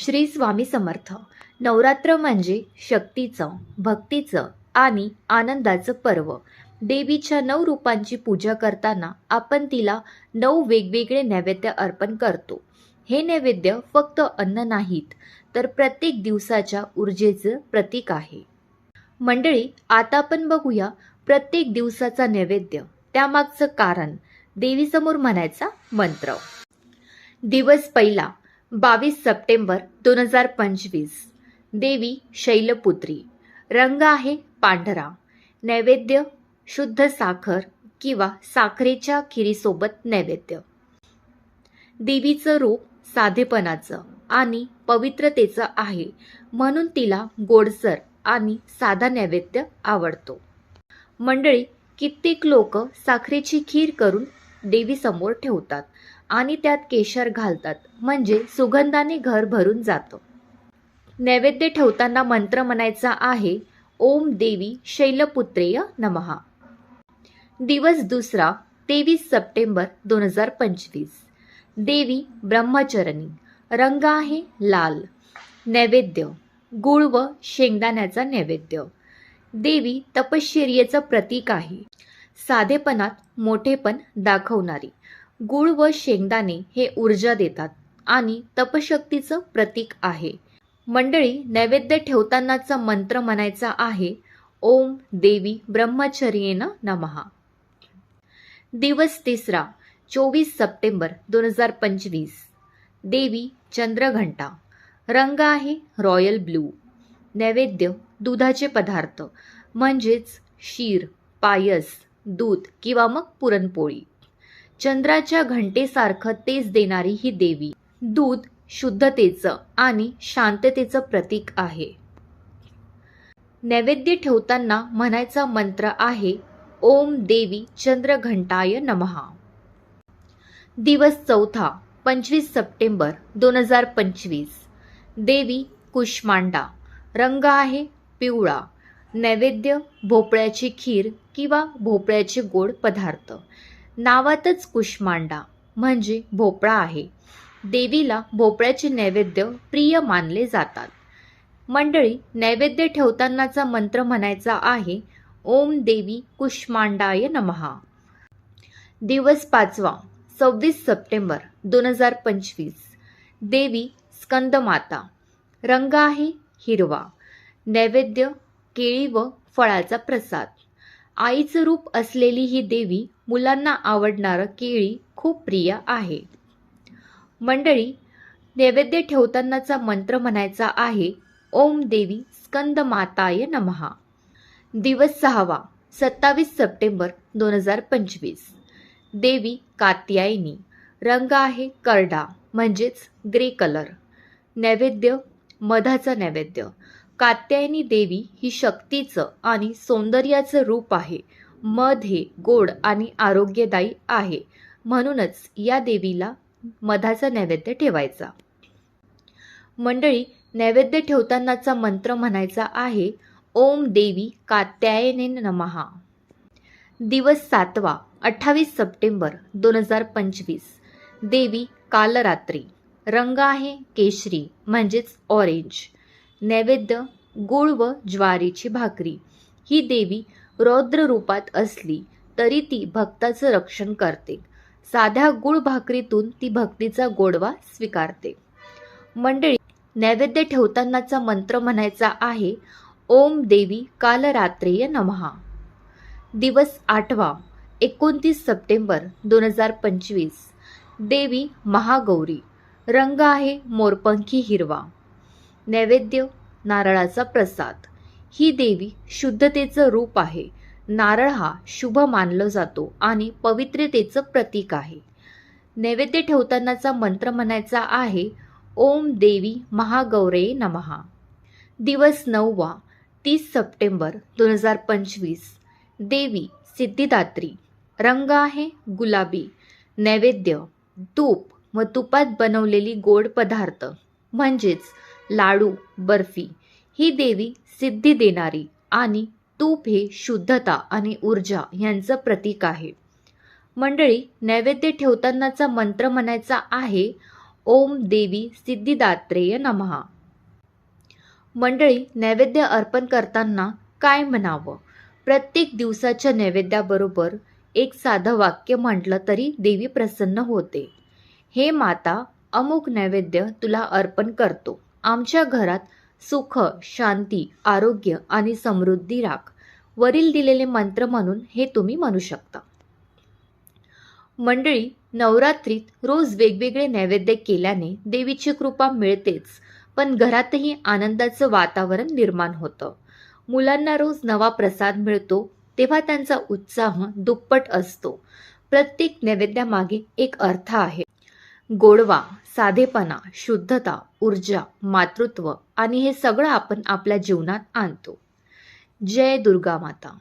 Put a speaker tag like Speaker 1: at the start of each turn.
Speaker 1: श्री स्वामी समर्थ. नवरात्र म्हणजे शक्तीचं भक्तीचं आणि आनंदाचं पर्व. देवीच्या नऊ रूपांची पूजा करताना आपण तिला नऊ वेगवेगळे नैवेद्य अर्पण करतो. हे नैवेद्य फक्त अन्न नाहीत तर प्रत्येक दिवसाच्या ऊर्जेचं प्रतीक आहे. मंडळी आता आपण बघूया प्रत्येक दिवसाचा नैवेद्य. त्यामागचं कारण देवीसमोर म्हणायचा मंत्र. दिवस पहिला बावीस सप्टेंबर दोन हजार पंचवीस. देवी शैलपुत्री. रंग आहे पांढरा. नैवेद्य शुद्ध साखर किंवा साखरेच्या खिरीसोबत नैवेद्य. देवीचं रूप साधेपणाचं आणि पवित्रतेचं आहे म्हणून तिला गोडसर आणि साधा नैवेद्य आवडतो. मंडळी कित्येक लोक साखरेची खीर करून देवीसमोर ठेवतात. आणि त्यात केशर घालतात. म्हणजे सुगंधाने घर भरून जातं. नैवेद्य ठेवताना मंत्र म्हणायचा आहे ओम देवी शैलपुत्रेय नमहा. दिवस दुसरा तेवीस सप्टेंबर दोन हजार पंचवीस. देवी ब्रह्मचरणी. रंग आहे लाल. नैवेद्य. गुळ व शेंगदाण्याचा नैवेद्य. देवी तपश्चर्येचं प्रतीक आहे. साधेपणात मोठेपण दाखवणारी. गुळ व शेंगदाणे हे ऊर्जा देतात आणि तपशक्तीचं प्रतीक आहे. मंडळी नैवेद्य ठेवतानाचा मंत्र म्हणायचा आहे ओम देवी ब्रह्मचर्येन नमहा दिवस तिसरा चोवीस सप्टेंबर दोन हजार पंचवीस. देवी चंद्रघंटा. रंग आहे रॉयल ब्लू. नैवेद्य दुधाचे पदार्थ. म्हणजेच शीर पायस दूध किंवा मग पुरणपोळी. चंद्राच्या घंटेसारखं तेज देणारी ही देवी. दूध शुद्धतेचं आणि शांततेचं प्रतीक आहे. नैवेद्य ठेवताना म्हणायचा मंत्र आहे ओम देवी चंद्रघंटाय नमहा दिवस चौथा पंचवीस सप्टेंबर दोन हजार पंचवीस. देवी कुष्मांडा रंग आहे पिवळा. नैवेद्य भोपळ्याची खीर किंवा भोपळ्याचे गोड पदार्थ. नावातच कुष्मांडा म्हणजे भोपळा आहे. देवीला भोपळ्याचे नैवेद्य प्रिय मानले जातात. मंडळी नैवेद्य ठेवतानाचा मंत्र म्हणायचा आहे ओम देवी कुष्मांडाय नमहा दिवस पाचवा सव्वीस सप्टेंबर दोन हजार पंचवीस. देवी स्कंदमाता रंग आहे हिरवा. नैवेद्य केळी व फळाचा प्रसाद. आईचं रूप असलेली ही देवी मुलांना आवडणारं केळी खूप प्रिय आहे. मंडळी नैवेद्य ठेवतानाचा मंत्र म्हणायचा आहे ओम देवी स्कंद माताय नमहा दिवस सहावा सत्तावीस सप्टेंबर दोन हजार पंचवीस. देवी कात्यायनी रंग आहे करडा म्हणजेच ग्रे कलर. नैवेद्य मधाचा नैवेद्य. कात्यायनी देवी ही शक्तीचं आणि सौंदर्याचं रूप आहे. मध हे गोड आणि आरोग्यदायी आहे. म्हणूनच या देवीला मधाचा नैवेद्य ठेवायचा. मंडळी नैवेद्य ठेवतानाचा मंत्र म्हणायचा आहे ओम देवी कात्यायने नमहा. दिवस सातवा अठ्ठावीस सप्टेंबर दोन हजार पंचवीस. देवी कालरात्री. रंग आहे केशरी म्हणजेच ऑरेंज नैवेद्य गुळ व ज्वारीची भाकरी. ही देवी रौद्र रूपात असली तरी ती भक्ताचं रक्षण करते. साध्या गुळ भाकरीतून ती भक्तीचा गोडवा स्वीकारते. मंडळी नैवेद्य ठेवतानाचा मंत्र म्हणायचा आहे ओम देवी कालरात्रेय नमहा दिवस आठवा एकोणतीस सप्टेंबर दोन हजार पंचवीस. देवी महागौरी रंग आहे मोरपंखी हिरवा. नैवेद्य नारळाचा प्रसाद. ही देवी शुद्धतेचं रूप आहे. नारळ हा शुभ मानलं जातो आणि पवित्रतेचं प्रतीक आहे. नैवेद्य ठेवतानाचा मंत्र म्हणायचा आहे ओम देवी महागौरे नमहा. दिवस नववा तीस सप्टेंबर दोन हजार पंचवीस. देवी सिद्धिदात्री. रंग आहे गुलाबी. नैवेद्य तूप व तुपात बनवलेली गोड पदार्थ. म्हणजेच लाडू बर्फी. ही देवी सिद्धी देणारी आणि तूप हे शुद्धता आणि ऊर्जा यांचं प्रतीक आहे. मंडळी नैवेद्य ठेवतानाचा मंत्र म्हणायचा आहे ओम देवी सिद्धिदात्रेय नमहा मंडळी नैवेद्य अर्पण करताना काय म्हणावं? प्रत्येक दिवसाच्या नैवेद्याबरोबर एक साधं वाक्य म्हटलं तरी देवी प्रसन्न होते. हे माता अमुक नैवेद्य तुला अर्पण करतो. आमच्या घरात सुख शांती आरोग्य आणि समृद्धी राख. वरील दिलेले मंत्र म्हणून हे तुम्ही म्हणू शकता. मंडळी नवरात्रीत रोज वेगवेगळे नैवेद्य केल्याने देवीची कृपा मिळतेच पण घरातही आनंदाचं वातावरण निर्माण होतं. मुलांना रोज नवा प्रसाद मिळतो तेव्हा त्यांचा उत्साह दुप्पट असतो. प्रत्येक नैवेद्यामागे एक अर्थ आहे. गोडवा साधेपणा शुद्धता ऊर्जा मातृत्व आणि हे सगळं आपण आपल्या जीवनात आणतो. जय दुर्गा माता.